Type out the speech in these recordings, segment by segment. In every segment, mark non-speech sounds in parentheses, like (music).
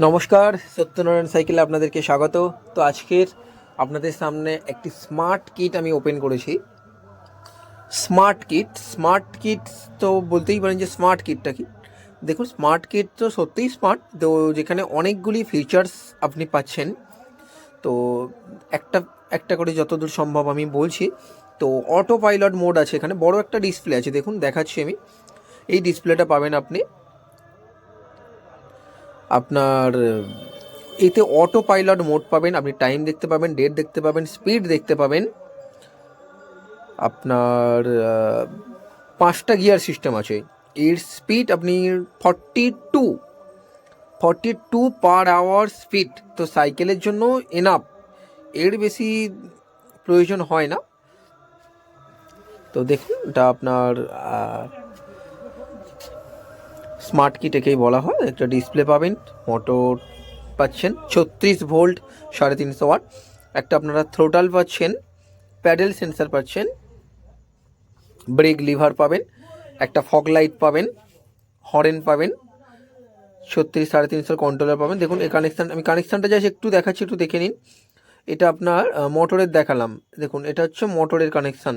নমস্কার, সত্যনারায়ণ সাইকেলে আপনাদেরকে স্বাগত। তো আজকের আপনাদের সামনে একটি স্মার্ট কিট আমি ওপেন করেছি। স্মার্ট কিট স্মার্ট কিট তো বলতেই পারেন যে স্মার্ট কিটটা কি? দেখুন স্মার্ট কিট তো সত্যিই স্মার্ট তো যেখানে অনেকগুলি ফিচার্স আপনি পাচ্ছেন। তো একটা একটা করে যতদূর সম্ভব আমি বলছি। তো অটো পাইলট মোড আছে এখানে, বড় একটা ডিসপ্লে আছে, দেখুন, দেখাচ্ছি আমি। এই ডিসপ্লেটা পাবেন আপনি আপনার এতে অটো পাইলট মোড পাবেন, আপনি টাইম দেখতে পাবেন ডেট দেখতে পাবেন স্পিড দেখতে পাবেন। আপনার পাঁচটা গিয়ার সিস্টেম আছে। এর স্পিড আপনি forty two forty two per hour speed তো সাইকেলের জন্য এনাফ এর বেশি প্রয়োজন হয় না। তো দেখুন, এটা আপনার স্মার্ট কিট একেই বলা হয়। একটা ডিসপ্লে পাবেন, মোটর পাচ্ছেন ছত্রিশ ভোল্ট, সাড়ে তিনশো ওয়াট। একটা আপনারা থ্রোটাল পাচ্ছেন প্যাডেল সেন্সার পাচ্ছেন ব্রেক লিভার পাবেন, একটা ফগ লাইট পাবেন হরেন পাবেন, ছত্রিশ, সাড়ে তিনশোর কন্ট্রোলার পাবেন। দেখুন, এই কানেকশান আমি কানেকশানটা যাই একটু দেখাচ্ছি, একটু দেখে নিন। এটা আপনার মোটরের দেখালাম। দেখুন, এটা হচ্ছে মোটরের কানেকশান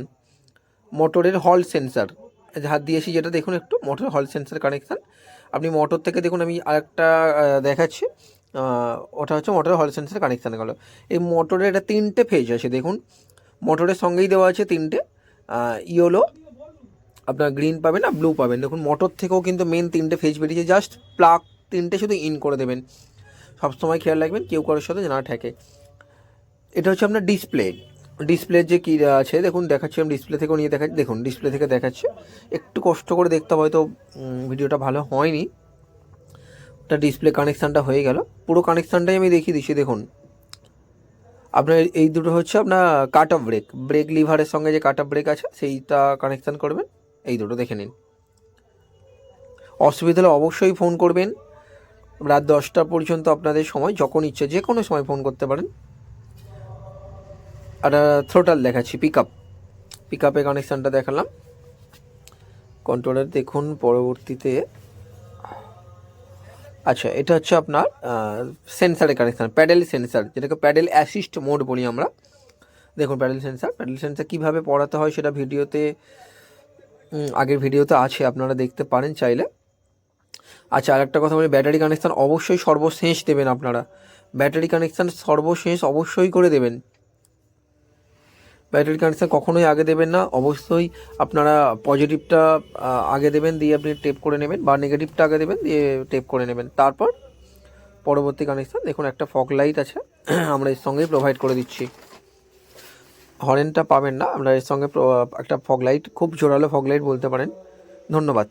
মোটরের হল সেন্সার হাত দিয়েছি, যেটা দেখুন একটু মোটর হল সেন্সার কানেকশান। আপনি মোটর থেকে দেখুন আমি আরেকটা দেখাচ্ছি। ওটা হচ্ছে মোটরের হল সেন্সার কানেকশান গেলো। এই মোটরের এটা তিনটে ফেজ আছে, দেখুন। মোটরের সঙ্গেই দেওয়া আছে তিনটে ইয়োলো, আপনার গ্রিন পাবেন আর ব্লু পাবেন। দেখুন, মোটর থেকেও কিন্তু মেন তিনটে ফেজ বেরিয়েছে। জাস্ট প্লাগ তিনটে শুধু ইন করে দেবেন। সবসময় খেয়াল রাখবেন, কেউ কারোর সাথে না ঠেকে। এটা হচ্ছে আপনার ডিসপ্লে ডিসপ্লের যে কী আছে, দেখুন, দেখাচ্ছি আমি ডিসপ্লে থেকেও নিয়ে দেখাচ্ছি দেখুন ডিসপ্লে থেকে দেখাচ্ছে। একটু কষ্ট করে দেখতে হয়তো ভিডিওটা ভালো হয়নি। ওটা ডিসপ্লে কানেকশানটা হয়ে গেল। পুরো কানেকশানটাই আমি দেখিয়ে দিচ্ছি, দেখুন। আপনার এই দুটো হচ্ছে আপনার কাট অফ ব্রেক ব্রেক লিভারের সঙ্গে যে কাট অফ ব্রেক আছে, সেইটা কানেকশান করবেন। এই দুটো দেখে নিন। অসুবিধা হলে অবশ্যই ফোন করবেন। রাত দশটা পর্যন্ত আপনাদের সময়, যখন ইচ্ছে যে কোনো সময় ফোন করতে পারেন। আর থ্রোটাল দেখাচ্ছি পিক আপ পিক আপে কানেকশানটা দেখালাম। কন্ট্রোলার দেখুন, পরবর্তীতে। আচ্ছা এটা হচ্ছে আপনার সেন্সারের কানেকশান প্যাডেল সেন্সার যেটাকে প্যাডেল অ্যাসিস্ট মোড বলি আমরা। দেখুন প্যাডেল সেন্সার প্যাডেল সেন্সার কীভাবে পড়াতে হয় সেটা ভিডিওতে আগের ভিডিওতে আছে, আপনারা দেখতে পারেন চাইলে। আচ্ছা আরেকটা কথা বলি ব্যাটারি কানেকশান অবশ্যই সর্বশেষ দেবেন আপনারা। ব্যাটারি কানেকশান সর্বশেষ অবশ্যই করে দেবেন। ব্যাটারি কানেকশান কখনোই আগে দেবেন না। অবশ্যই আপনারা পজিটিভটা আগে দেবেন, দিয়ে আপনি টেপ করে নেবেন বা নেগেটিভটা আগে দেবেন, দিয়ে টেপ করে নেবেন। তারপর পরবর্তী কানেকশান দেখুন একটা ফগ লাইট আছে, (clears throat) আমরা এর সঙ্গেই প্রোভাইড করে দিচ্ছি। হরেনটা পাবেন না, আমরা এর সঙ্গে একটা ফগ লাইট খুব জোরালো ফগ লাইট বলতে পারেন। ধন্যবাদ।